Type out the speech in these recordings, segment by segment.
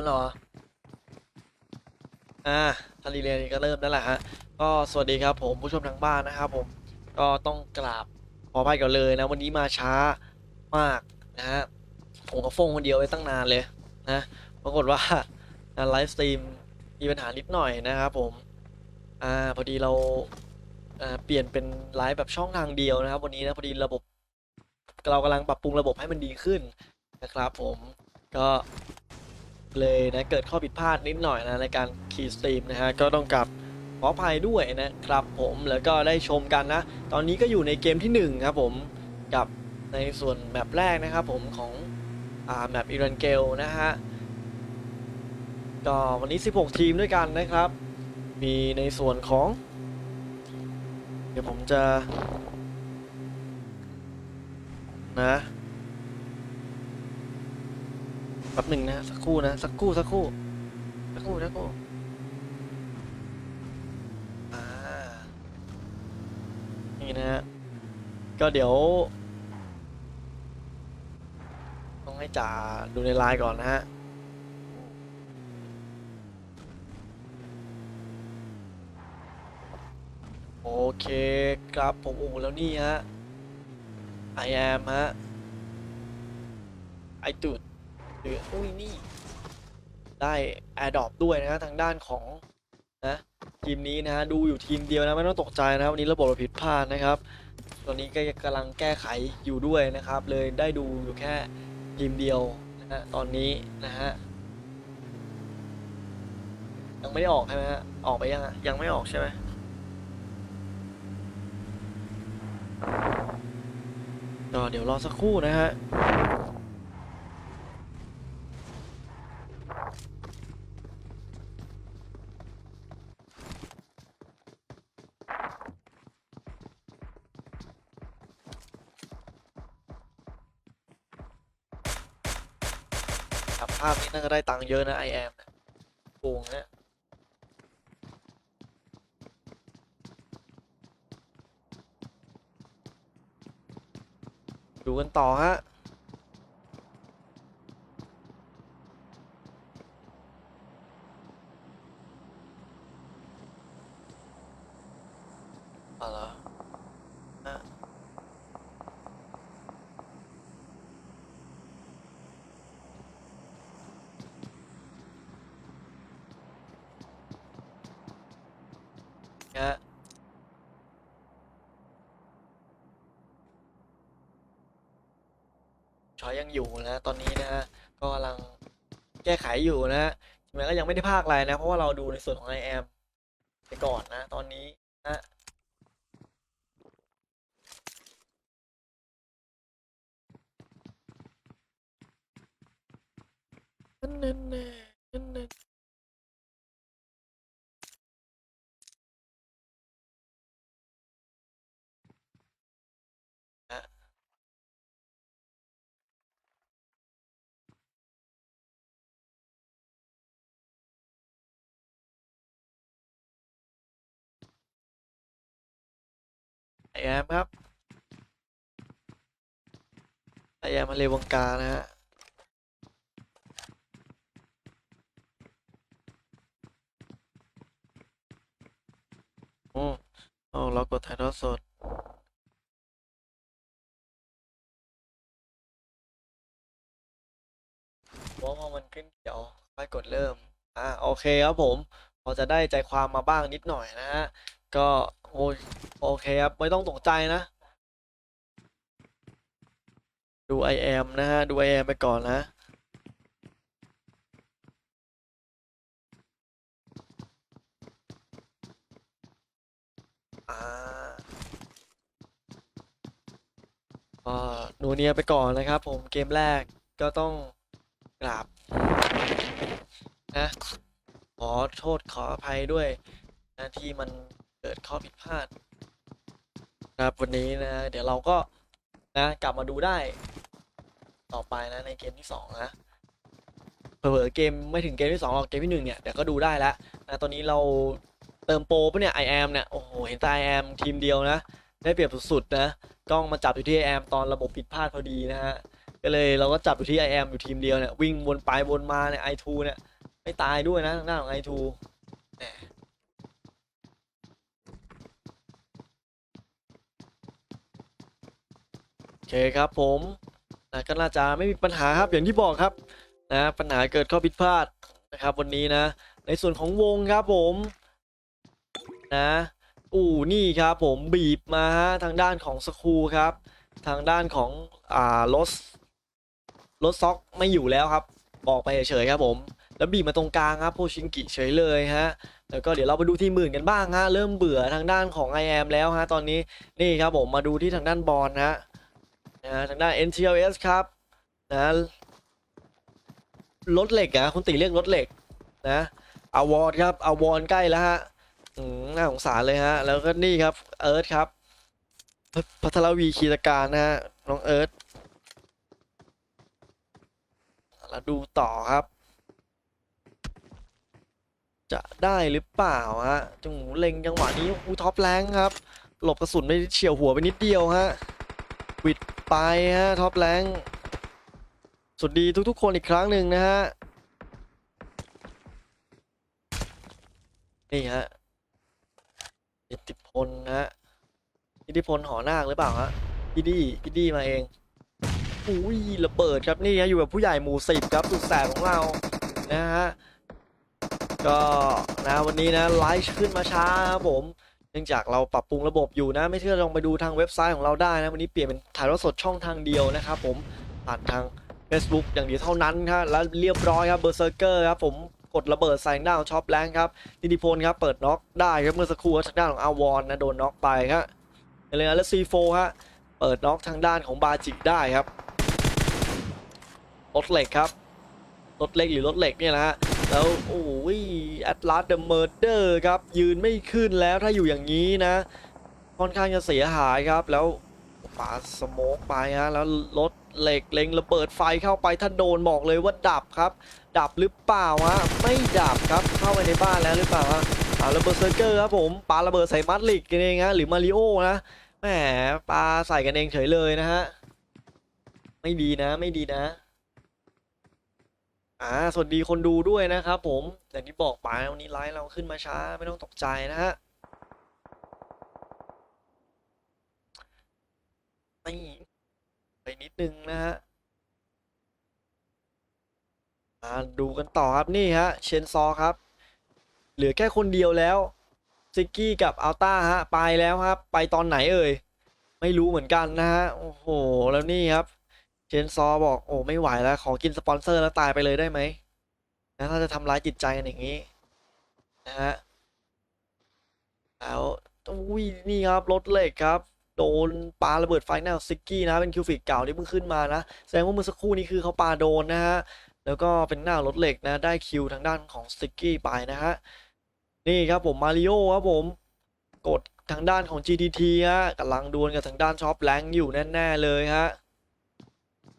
ริ่มแล้วเหรออ่าทันรีเลย์ก็เริ่มแล้วแหละฮะก็สวัสดีครับผมผู้ชมทางบ้านนะครับผมก็ต้องกราบขออภัยก่อนเลยนะ วันนี้มาช้ามากนะฮะผมก็ฟงคนเดียวไว้ตั้งนานเลยนะปรากฏว่าไลฟ์สตรีมมีปัญหานิดหน่อยนะครับผมอ่าพอดีเราอ่าเปลี่ยนเป็นไลฟ์แบบช่องทางเดียวนะครับ วันนี้นะพอดีระบบ เรากำลังปรับปรุงระบบให้มันดีขึ้นนะครับผมก็ เลยนะเกิดข้อผิดพลาดนิดหน่อยนะในการคีย์สตรีมนะฮะก็ต้องกลับขออภัยด้วยนะครับผมแล้วก็ได้ชมกันนะ ตอนนี้ก็อยู่ในเกมที่หนึ่งครับผมกับในส่วนแมปแรกนะครับผมของอ่าแมปอิรันเกลนะฮะก็วันนี้ 16 ทีมด้วยกันนะครับ มีในส่วนของ เดี๋ยวผมจะนะ แป๊บหนึ่งนะสักครู่นะสักครู่สักครู่สักครู่สักครู่อ่านี่นะฮะก็เดี๋ยว ต้องให้จ่าดูในไลน์ก่อนนะฮะโอเคครับผมโอ้แล้วนี่ฮะ I am ฮะไอจุด หรืออุ้ยนี่ ได้ Adopt ด้วยนะฮะทางด้านของนะทีมนี้นะฮะดูอยู่ทีมเดียวนะไม่ต้องตกใจนะครับวันนี้ระบบเราผิดพลาดนะครับ ตอนนี้ก็กำลังแก้ไขอยู่ด้วยนะครับ เลยได้ดูอยู่แค่ทีมเดียวนะฮะตอนนี้นะฮะยังไม่ได้ออกใช่ไหมฮะออกไปยังยังไม่ออกใช่ไหมก็เดี๋ยวรอสักครู่นะฮะ ครับภาพ น่าจะได้ตังค์เยอะนะ I am เนี่ยโกงเนี่ยดูกันต่อฮะ อ๋อเหรออะฮะช อยยังอยู่นะตอนนี้นะฮะก็กำลังแก้ไขอยู่นะฮะถึงแม้ก็ยังไม่ได้ภาคอะไรนะ เพราะว่าเราดูในส่วนของ I อ m ไปก่อนนะ ตอนนี้นะนั่นแน่น่นั่น แอมครับไอแอมมาเลวังกานะฮะโอ้เอาเรากดถ่ายทอดสดว่ามันขึ้นเขียวค่อยกดเริ่ม อ่าโอเคครับผม พอจะได้ใจความมาบ้างนิดหน่อยนะฮะ ก็ โอ้ยโอเคครับ ไม่ต้องตกใจนะ ดู I am นะฮะ ดู I am ไปก่อนนะอ่าก็หนูเนียไปก่อนนะครับผมเกมแรกก็ต้องกราบนะขอโทษขออภัยด้วยนะที่มัน เกิดข้อผิดพลาดครับวันนี้นะ เดี๋ยวเราก็นะกลับมาดูได้ ต่อไปนะในเกมที่สองนะเผลอเกมไม่ถึงเกมที่สองหรอกเกมที่หนึ่งเนี่ยเดี๋ยวก็ดูได้แล้วนะตอนนี้เราเติมโปรปะเนี่ย I am เนี่ยโอ้โหเห็นแต่ I am ทีมเดียวนะ ได้เปรียบสุดๆนะกล้องมาจับอยู่ที่ I am ตอนระบบผิดพลาดพอดีนะฮะก็เลยเราก็จับอยู่ที่ I am อยู่ทีมเดียวเนี่ยวิ่งวนไปวนมาเนี่ย i2 เนี่ยไม่ตายด้วยนะทางด้าของไอทูโอ เคครับผมนะก็น่าจะไม่มีปัญหาครับอย่างที่บอกครับนะปัญหาเกิดข้อผิดพลาดนะครับ วันนี้นะ ในส่วนของวงครับผมนะอู่นี่ครับผมบีบมาฮะทางด้านของสคูครับ ทางด้านของอ่ารถรถซ็อกไม่อยู่แล้วครับบอกไปเฉยครับผม แล้วบีบมาตรงกลางครับโพชิงกิเฉยเลยฮะแล้วก็เดี๋ยวเราไปดูทีมอื่นกันบ้างฮะเริ่มเบื่อทางด้านของ i อ m แล้วฮะตอนนี้นี่ครับผมมาดูที่ทางด้านบอลฮะ นะฮะทางด้าน NTLS ครับนะรถเหล็กอะคุณติเรียกรถเหล็กนะอาวอร์ดครับอาวอร์ใกล้แล้วฮะอืมน่าสงสารเลยฮะ แล้วก็นี่ครับ เอิร์ธครับพพัทรวีคีตการนะฮะ น้องเอิร์ธแล้วดูต่อครับ จะได้หรือเปล่าฮะจังหวะเล็งจังหวะนี้อูท็อปแรงครับ หลบกระสุนไม่เฉียวหัวไปนิดเดียวฮะวิด ไปฮะท็อปแรงสวัสดีทุกๆคนอีกครั้งหนึ่งนะฮะ นี่ฮะ อิทธิพลนะฮะ อิทธิพลหอนาคหรือเปล่าฮะพี่ดี้พี่ดี้มาเองอุ้ยระเบิดครับนี่ฮะอยู่กับผู้ใหญ่หมู่สิบครับสุดแสบของเรานะฮะก็นะวันนี้นะไลฟ์ขึ้นมาช้าครับผม เนื่องจากเราปรับปรุงระบบอยู่นะ ไม่เชื่อลองไปดูทางเว็บไซต์ของเราได้นะ วันนี้เปลี่ยนเป็นถ่ายทอดสดช่องทางเดียวนะครับผมผ่านทาง Facebook อย่างเดียวเท่านั้นครับแล้วเรียบร้อยครับเบอร์เซอร์เกอร์ครับผมกดระเบิดใส่หน้าของช็อปแรงครับนิติพลครับเปิดน็อกได้ครับเมื่อสักครู่ทางด้านของอาวอนนะโดนน็อกไปครับเลยนะแล้วซีโฟฮะเปิดน็อกทางด้านของบาจิกได้ครับรถเหล็กครับรถเล็กหรือรถเหล็กเนี่ยนะฮะ แล้วโอ้ยแอตลาสเดอะเมอร์เดอร์ครับ ยืนไม่ขึ้นแล้วถ้าอยู่อย่างนี้นะ ค่อนข้างจะเสียหายครับแล้วปาสโมกไปฮะแล้วรถเหล็กเล็งระเบิดไฟเข้าไปถ้าโดนบอกเลยว่าดับครับ ดับหรือเปล่าฮะไม่ดับครับเข้าไปในบ้านแล้วหรือเปล่าฮะอ่าระเบิดเซอร์เกอร์ครับผมปาระเบิดใส่มัดลิกกันเองฮะหรือมาริโอนะแหมปาใส่กันเองเฉยเลยนะฮะไม่ดีนะไม่ดีนะ อ่าสวัสดีคนดูด้วยนะครับผมอย่างที่บอกไปวันนี้ไลฟ์เราขึ้นมาช้าไม่ต้องตกใจนะฮะนี่ไปนิดนึงนะฮะมาดูกันต่อครับนี่ฮะเชนซอครับ เหลือแค่คนเดียวแล้วซิกกี้กับอัลต้าฮะ ไปแล้วครับ ไปตอนไหนเอ่ย ไม่รู้เหมือนกันนะฮะ โอ้โห แล้วนี่ครับ เชนซอบอกโอ้ไม่ไหวแล้ว ขอกินสปอนเซอร์แล้วตายไปเลยได้ไหมนะถ้าจะทำร้ายจิตใจกันอย่างนี้นะฮะแล้วอุ้ยนี่ครับรถเหล็กครับ โดนปาระเบิดไฟหน้าซิกกี้นะเป็นคิวฟิกเก่าที่เพิ่งขึ้นมานะแสดงว่าเมื่อสักครู่นี้คือเขาปาโดนนะฮะแล้วก็เป็นหน้ารถเหล็กนะได้คิวทางด้านของซิกกี้ไปนะฮะนี่ครับผมมาริโอครับผมกดทางด้านของ GTT ฮะกำลังดวลกับทางด้านช็อปแรงอยู่แน่ ๆ เลยฮะ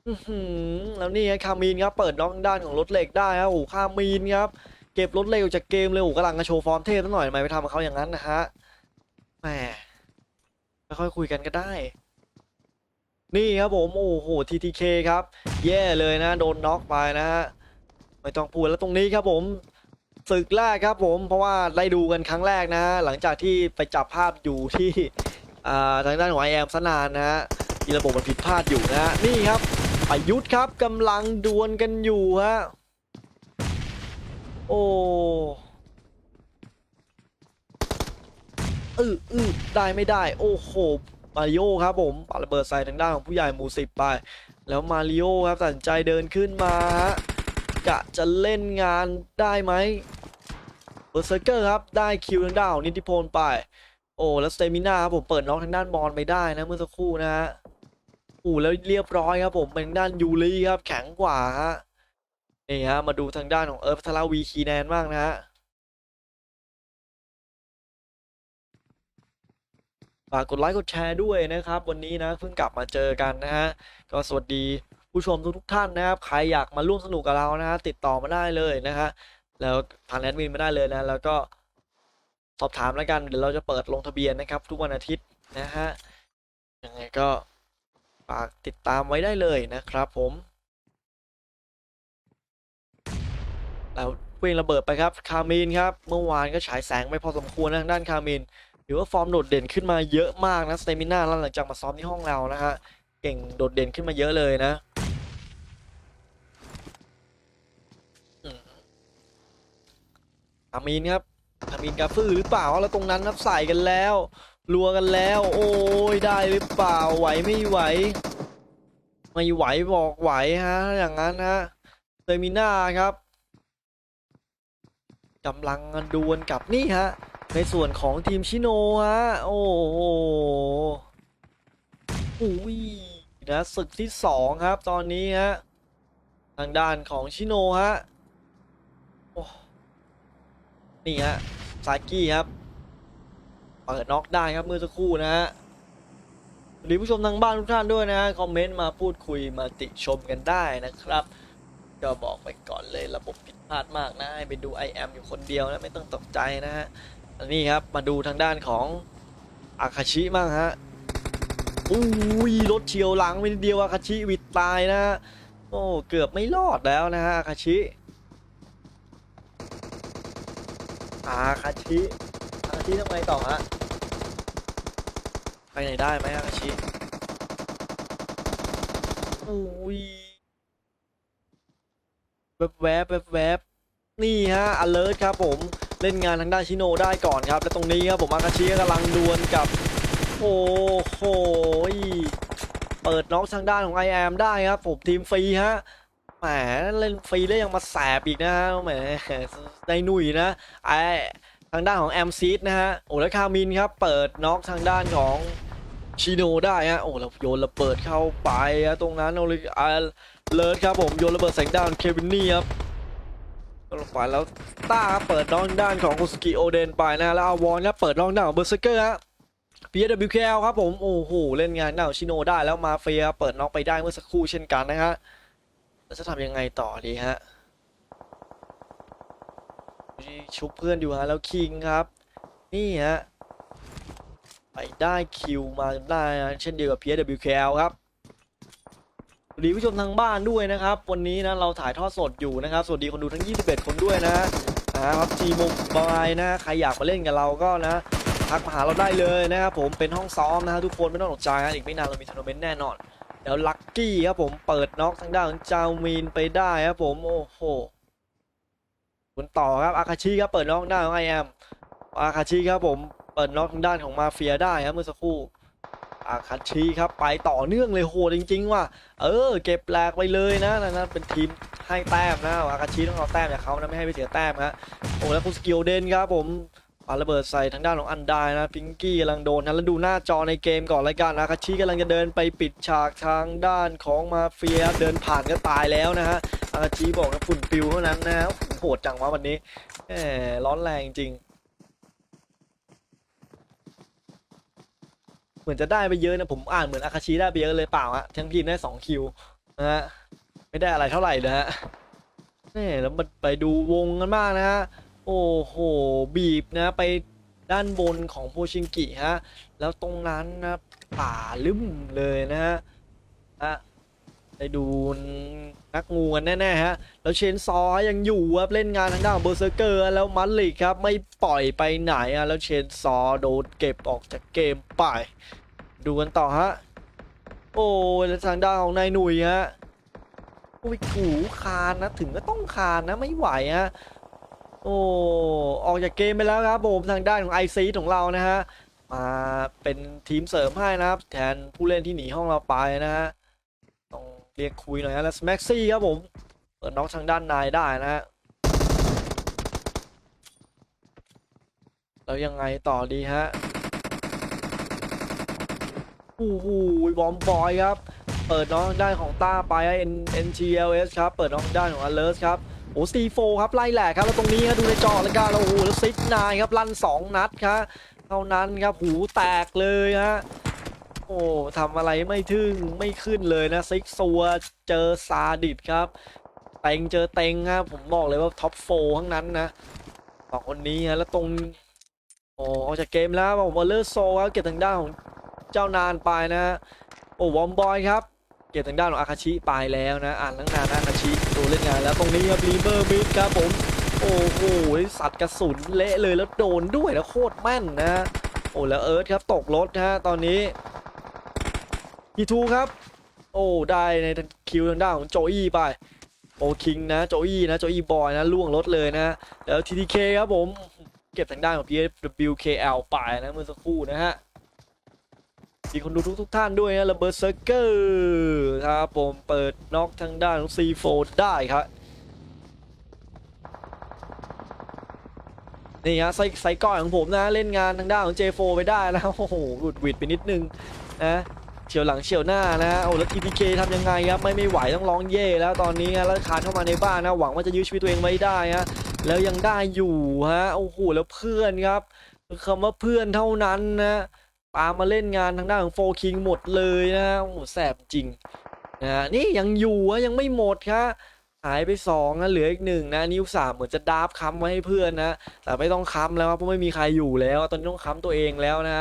อื้อหือแล้วนี่ฮะคามีนครับเปิดน้องด้านของรถเหล็กได้ครับโอ้โหคามีนครับเก็บรถเหล็กออกจากเกมเลยโอ้โหกำลังจะโชว์ฟอร์มเทพซะหน่อยทำไมไปทำกับเขาอย่างนั้นนะฮะแหมไม่ค่อยคุยกันก็ได้ นี่ครับผมโอ้โห TTK ครับ แย่เลยนะโดนน็อกไปนะฮะไม่ต้องพูดแล้วตรงนี้ครับผมศึกแรกครับผมเพราะว่าได้ดูกันครั้งแรกนะฮะหลังจากที่ไปจับภาพอยู่ที่อ่าทางด้านของไอแอมสนานนะฮะที่ระบบมันผิดพลาดอยู่นะฮะนี่ครับ ประยุทธ์ครับกำลังดวลกันอยู่ฮะ โอ้อืออือได้ไม่ได้ โอ้โห มาริโอครับผมปาระเบิดใส่ทางด้านของผู้ใหญ่หมู่สิบไป แล้วมาริโอครับตัดสินใจเดินขึ้นมาฮะกะจะเล่นงานได้ไหมเบอร์เซอร์เกอร์ครับได้คิวทางด้านของนิติพลไป โอ้แล้วสเตมิน่าครับผมเปิดน้องทางด้านบอลไปได้นะเมื่อสักครู่นะฮะ อู้แล้วเรียบร้อยครับผมเป็นด้านยูรีครับแข็งกว่าฮะนี่ฮะมาดูทางด้านของเอิร์ธพัทรวีคีแนนบ้างนะฮะฝากกดไลค์กดแชร์ด้วยนะครับ วันนี้นะเพิ่งกลับมาเจอกันนะฮะก็สวัสดีผู้ชมทุกๆท่านนะครับใครอยากมาร่วมสนุกกับเรานะฮะติดต่อมาได้เลยนะฮะแล้วผ่านแอดมินมาได้เลยนะ แล้วก็สอบถามแล้วกันเดี๋ยวเราจะเปิดลงทะเบียนนะครับ ทุกวันอาทิตย์นะฮะยังไงก็ากติดตามไว้ได้เลยนะครับผมแล้วเคว้งระเบิดไปครับคามินครับเมื่อวานก็ฉายแสงไปพอสมควรนะด้านคามินถือว่าฟอร์มโดดเด่นขึ้นมาเยอะมากนะสเตมิน่าหลังจากมาซ้อมที่ห้องเรานะฮะเก่งโดดเด่นขึ้นมาเยอะเลยนะอืมคามินครับคามินกาฟื้อหรือเปล่าแล้วตรงนั้นนับใส่กันแล้ว รัวกันแล้ว โอ้ยได้หรือเปล่าไหวไม่ไหว ไม่ไหวบอกไหวฮะ อย่างนั้นฮะเตมิน่าครับกำลังดวลกับนี่ฮะ ในส่วนของทีมชิโนฮะ โอ้โหอุ้ยนะศึกที่สองครับ ตอนนี้ฮะ ทางด้านของชิโนฮะนี่ฮะซากิครับ เปิดน็อกได้ครับเมื่อสักครู่นะฮะสวัสดีผู้ชมทางบ้านทุกท่านด้วยนะฮะคอมเมนต์มาพูดคุยมาติชมกันได้นะครับก็บอกไปก่อนเลยระบบผิดพลาดมากนะให้ไปดู i อ m อยู่คนเดียวนะไม่ต้องตกใจนะฮะอันนี้ครับมาดูทางด้านของอาคาชิบ้างฮะอุ้ยรถเฉียวหลังไปนิดเดียวอาคาชิวิดตายนะโอ้เกือบไม่รอดแล้วนะฮะอาคาชิอาคาชิ ชิทำไงต่อฮะไปไหนได้ไหมอาชิอุ้ยแวบแวบแวบแวบนี่ฮะ alert ครับผม เล่นงานทางด้านชิโนได้ก่อนครับ และตรงนี้ครับผมอากาชิกำลังดวลกับ โอ้โหเปิดน็อกทางด้านของ i อ m ได้ครับผมทีมฟรีฮะแหมเล่นฟรีแล้วยังมาแสบอีกนะฮะแหมในหนุ่ยนะไอ ทางด้านของแอมซีดนะฮะโอ้แล้วคามินครับเปิดน็อกทางด้านของชิโนได้ฮะโอ้แล้วโยนระเบิดเข้าไปตรงนั้นเอาเลยอ่าเลิศครับผมโยนระเบิดแสงด้าวเควินนี่ครับลงไปแล้วต้าครับเปิดน้องด้านของคุสกิโอเดนไปนะแล้วอาวอนครับเปิดน้องด้านของเบอร์เซเกอร์ฮะ PWKL ครับผมโอ้โหเล่นงานด้านของชิโนได้แล้วมาเฟียเปิดน็อกไปได้เมื่อสักครู่เช่นกันนะฮะจะทำยังไงต่อดีฮะ ชุบเพื่อนอยู่ฮะแล้วคิงครับ นี่ฮะไปได้คิวมาได้นะเช่นเดียวกับ PWKL ครับสวัสดีผู้ชมทางบ้านด้วยนะครับ วันนี้นะเราถ่ายทอดสดอยู่นะครับ สวัสดีคนดูทั้ง 21 คนด้วยนะนะครับทีมบายนะใครอยากมาเล่นกับเราก็นะทักมาหาเราได้เลยนะครับผมเป็นห้องซ้อมนะฮะทุกคนไม่ต้องตกใจนะอีกไม่นานเรามีทัวร์นาเมนต์แน่นอน เดี๋ยวลัคกี้ครับผมเปิดน็อกทางด้านของจาวมีนไปได้ครับผมโอ้โห คุณต่อครับอาคาชิครับเปิดน็อกด้านของไอแอมอาคาชิครับผมเปิดน็อกทางด้านของมาเฟียได้ครับเมื่อสักครู่อาคาชิครับไปต่อเนื่องเลยโหดจริง ๆ ว่ะเออ เก็บแหลกไปเลยนะนั่นะเป็นทีมให้แต้มนะอาคาชิต้องเอาแต้มจากเขานะไม่ให้ไปเสียแต้มฮะโอ้แล้วคุณสกิลเดนครับผมาระเบิดใส่ทางด้านของอันไดนะพิงกี้กำลังโดนนะแล้วดูหน้าจอในเกมก่อนรายการอาคาชิกำลังจะเดินไปปิดฉากทางด้านของมาเฟียเดินผ่านก็ตายแล้วนะฮะอาราจีบอกนะฝุ่นปิวเท่านั้นนะโอ้โหดจังวะวันนี้แหมร้อนแรงจริง เหมือนจะได้ไปเยอะนะผมอ่านเหมือนอาคาชิได้ไปเยอะเลยเปล่าฮะทั้งทีมได้สองคิวนะฮะไม่ได้อะไรเท่าไหร่นะฮะแหมแล้วมันไปดูวงกันมากนะฮะ อ้โห บีบนะไปด้านบนของโพชิงกิฮะ แล้วตรงนั้นนะป่าลืมเลยนะฮะฮะได้ดูนักงูกันแน่ๆฮะ แล้วเชนซอยังอยู่ครับเล่นงานทางด้านเบอร์เซอร์เกอร์แล้วมัลลิกครับไม่ปล่อยไปไหนอะแล้วเชนซอโดนเก็บออกจากเกมไป ดูกันต่อฮะ โอ้แล้วทางด้านของนายหนุ่ยฮะอุ้ยกูคานนะถึงก็ต้องคานนะไม่ไหวฮะ โอ้ออกจากเกมไปแล้วครับผมทางด้านของไอซีของเรานะฮะมาเป็นทีมเสริมให้นะครับ แทนผู้เล่นที่หนีห้องเราไปนะฮะต้องเรียกคุยหน่อยฮะแล้วสแม็กซี่ครับผมเปิดน็อกทางด้านในได้นะฮะแล้วยังไงต่อดีฮะโอ้โหบอมบอยครับ เปิดน้องทางด้านของต้าไป N NTLS ครับ เปิดน้องทางด้านของ Alert ครับ โอ้ซีโฟครับไล่แหลกครับแล้วตรงนี้ครับดูในจอแล้วกันแล้วโอ้โหแล้วซิกนายครับลั่น2นัดครับเท่านั้นครับหูแตกเลยฮะโอ้ทำอะไรไม่ทึ่งไม่ขึ้นเลยนะซิกซัวเจอซาดิสครับเต็งเจอเต็งครับผมบอกเลยว่าท็อปโฟทั้งนั้นนะสองคนนี้ฮะแล้วตรงโอ้ออกจากเกมแล้วผมวอลเลอร์โซครับเก็บทางด้านของเจ้านานไปนะฮะโอ้วอมบอยครับ เก็บทางด้านของอาคาชิไปแล้วนะ อ่านตั้งนานอาคาชิตัวเล่นงานแล้วตรงนี้ครับรีเบอร์มิดครับผม โอ้โหสัตว์กระสุนเละเลยแล้วโดนด้วยแล้วโคตรแม่นนะ โอ้แล้วเอิร์ธครับตกรถฮะตอนนี้ทีทูครับ โอ้ได้ในคิวทางด้านของโจอี้ไป โอคิงนะโจอี้นะโจอี้บอยนะล่วงรถเลยนะ แล้ว TTK คครับผม เก็บทางด้านของ PWKL ไปนะเมื่อสักครู่นะฮะ มีคนดูทุกทุกท่านด้วยนะระเบิดเซอร์เกอร์ครับผมเปิดน็อกทางด้านของ C4 ได้ครับนี่ฮะไซไซก้อยของผมนะเล่นงานทางด้านของ J4 ไปได้นะโอ้โหหลุดหวิดไปนิดนึงนะเฉียวหลังเฉียวหน้านะโอ้แล้ว TPK ทำยังไงครับไม่ไม่ไหวต้องร้องเย่แล้วตอนนี้ฮะแล้วคานเข้ามาในบ้านนะหวังว่าจะยื้อชีวิตตัวเองไว้ได้ฮะแล้วยังได้อยู่ฮะโอ้โหแล้วเพื่อนครับคำว่าเพื่อนเท่านั้นนะ ตามาเล่นงานทางด้านของโฟคิงหมดเลยนะโอ้แสบจริงนะนี่ยังอยู่ฮะยังไม่หมดครับหายไปสองนะเหลืออีกหนึ่งนะนิ้วสามเหมือนจะดาบค้ำไว้ให้เพื่อนนะแต่ไม่ต้องค้ำแล้วเพราะไม่มีใครอยู่แล้ว ตอนนี้ต้องค้ำตัวเองแล้วนะ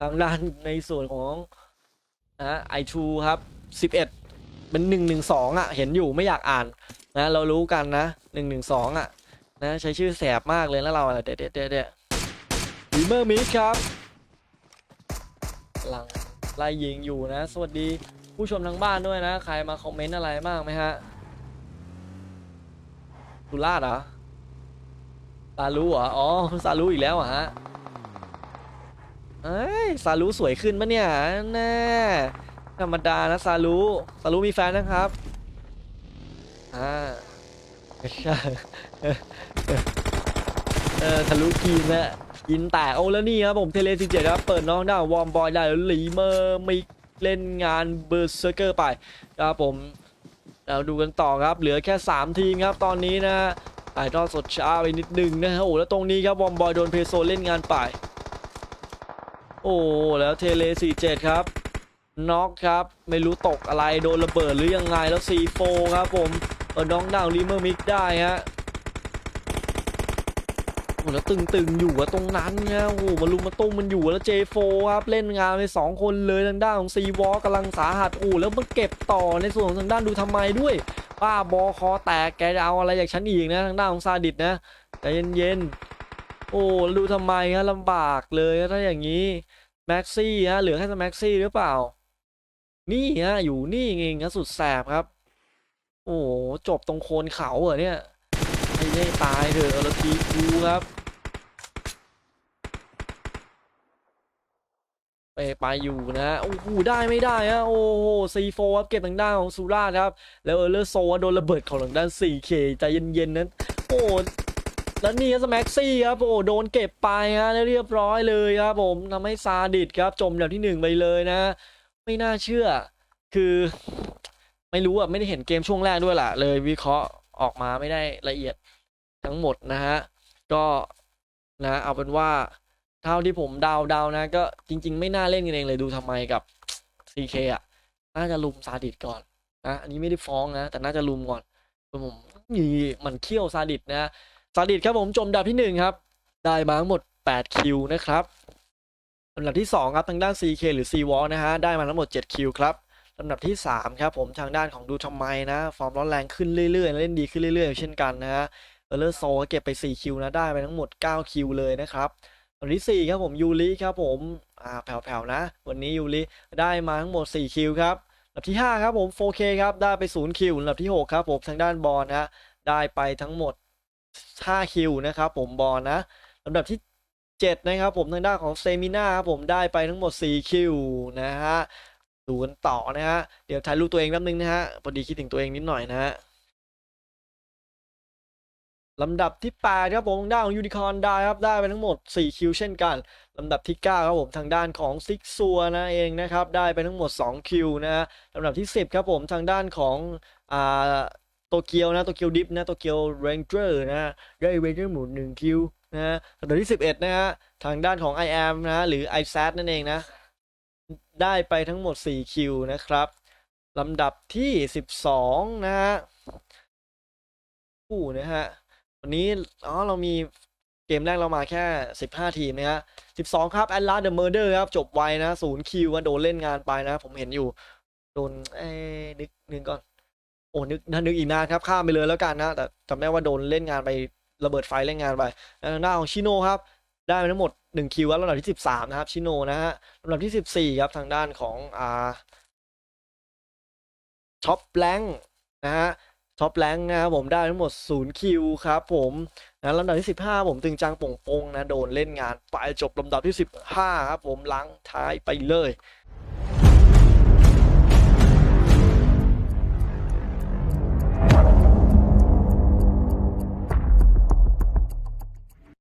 ทางด้านในส่วนของนะไอทูครับสิบเอ็ดเป็นหนึ่งหนึ่งสองอะเห็นอยู่ไม่อยากอ่านนะเรารู้กันนะหนึ่งหนึ่งสองอะนะใช้ชื่อแสบมากเลยแล้วเราเด็ดเด็ดเด็ดเด็ดวีเมอร์มิสครับ ลังไล่ยิงอยู่นะ สวัสดีผู้ชมทางบ้านด้วยนะ ใครมาคอมเมนต์อะไรบ้างไหมฮะสุราษฎร์เหรอซาลูเหรอ อ๋อซาลูอีกแล้วเหรอฮะเอ้ยซาลูสวยขึ้นปะเนี่ยแน่ธรรมดานะซาลูซาลูมีแฟนนะครับ อ่าใช่เออทะลุกีนแล้ว กินแตกโอ้แล้วนี่ครับผมเทเลสิเจ็ดครับเปิดน้องได้วอร์มบอยได้แล้วลีเมอร์มิกเล่นงานเบอร์เซอร์เกอร์ไปครับผมเราดูกันต่อครับเหลือแค่ 3 ทีมครับตอนนี้นะถ่ายทอดสดช้าไปนิดนึงนะฮะโอ้แล้วตรงนี้ครับวอมบอยโดนเพโซเล่นงานไป โอ้แล้วเทเล47ครับน็อกครับไม่รู้ตกอะไรโดนระเบิดหรือยังไงแล้ว C4 ครับผมเออน้องดาวลิเมอร์มิกได้ฮะ แล้วตึงๆอยู่อะตรงนั้นเนี่ยโอ้โหมาลุมมาตุ้มมันอยู่แล้ว J4 ครับเล่นงานไปสองคนเลยทางด้านของ C วอลกำลังสาหัสโอ้แล้วมันเก็บต่อในส่วนของทางด้านดูทำไมด้วยป้าบอคอแตกแกจะเอาอะไรจากฉันอีกนะทางด้านของซาดิสนะใจเย็นๆโอ้ดูทำไมฮะลำบากเลยถ้าอย่างนี้แม็กซี่ฮะเหลือแค่แม็กซี่หรือเปล่า นี่ฮะอยู่นี่เองนะสุดแสบครับ โอ้จบตรงโคนเขาเหรอเนี่ย่ได้ตายเถอะเออแล้วทีกูครับไปไปอยู่นะโอ้โหได้ไม่ได้ฮะโอ้โหซีโฟครับเก็บทางด้านของสุราครับ แล้วเออร์เลอร์โซโดนระเบิดของทางด้าน 4K ใจเย็นๆนั้น โอ้แล้วนี่สแม็กซี่ครับโอ้โดนเก็บไปฮะแล้วเรียบร้อยเลยครับผมทำให้ซาดิสครับจมแบบที่หนึ่งไปเลยนะ ไม่น่าเชื่อ คือไม่รู้อะ ไม่ได้เห็นเกมช่วงแรกด้วยล่ะ เลยวิเคราะห์ออกมาไม่ได้ละเอียด ทั้งหมดนะฮะก็นะเอาเป็นว่าเท่าที่ผมเดาเดานะ ก็จริง ๆ ไม่น่าเล่นกันเองเลยดูทำไมกับ CK อะน่าจะลุมซาดิสก่อนนะอันนี้ไม่ได้ฟ้องนะ แต่น่าจะลุมก่อนผมมีมันเขี้ยวซาดิสนะซาดิสครับผมจมดับที่หนึ่งครับ ได้มาทั้งหมด 8 คิวนะครับลำดับที่ 2 ครับทางด้าน CK หรือ C w a l นะฮะได้มาทั้งหมด 7 คิวครับลำดับที่ 3 ครับผมทางด้านของดูทำไมนะ ฟอร์มร้อนแรงขึ้นเรื่อยๆ เล่นดีขึ้นเรื่อยๆ เช่นกันนะฮะ เออร์เลอร์โซเก็บไป 4 คิวนะได้ไปทั้งหมด 9 คิวเลยนะครับลำดับที่4ครับผมยูริครับผมอ่าแผ่วๆนะ วันนี้ยูริได้มาทั้งหมด 4 คิวครับลำดับที่ 5 ครับผม 4K ครับได้ไป 0 คิวลำดับที่ 6 ครับผมทางด้านบอลนะฮะได้ไปทั้งหมด 5 คิวนะครับผมบอลนะลำดับที่7นะครับผมทางด้านของเซมิน่าครับผมได้ไปทั้งหมด 4 คิวนะฮะดูกันต่อนะฮะเดี๋ยวถ่ายรูปตัวเองแป๊บนึงนะฮะพอดีคิดถึงตัวเองนิดหน่อยนะฮะ ลำดับที่ 8 ครับผมทางด้านของยูนิคอร์นได้ครับได้ไปทั้งหมด 4 คิวเช่นกัน ลำดับที่ 9 ครับผมทางด้านของซิกซัวนะเองนะครับได้ไปทั้งหมด 2 คิวนะฮะลำดับที่ 10 ครับผมทางด้านของอ่าโตเกียวนะโตเกียวดิฟนะโตเกียวเรนเจอร์นะได้เรนเจอร์หมุน1คิวนะฮะลำดับที่ 11 นะฮะทางด้านของ I am นะฮะหรือ i s a t นั่นเองนะได้ไปทั้งหมด 4 คิวนะครับลำดับที่ 12 นะฮะผู้นะฮะ วันนี้อ๋อเรามีเกมแรกเรามาแค่ 15 ทีมนะฮะ12 ครับ a t l a s the Murder ครับ จบไวนะ0คิวโดนเล่นงานไปนะ ผมเห็นอยู่ โดนเอ้นึกนึกก่อน โอ้นึกนึกอีกนานครับข้ามไปเลยแล้วกันนะ แต่จำได้ว่าโดนเล่นงานไประเบิดไฟเล่นงานไปแล้วทางด้านของชิโนครับ ได้ไปทั้งหมด 1 คิวแล้วลำดับที่ 13 นะครับ ชิโนนะฮะลำดับที่ 14 ครับทางด้านของอ่าช็อปแลงนะฮะ ช็อปแรงนะครับผมได้ทั้งหมด 0 คิวครับผมนะลำดับที่ 15 ผมตึงจังป่งปงนะ โดนเล่นงานไปจบลำดับที่ 15 ครับผมล้างท้ายไปเลย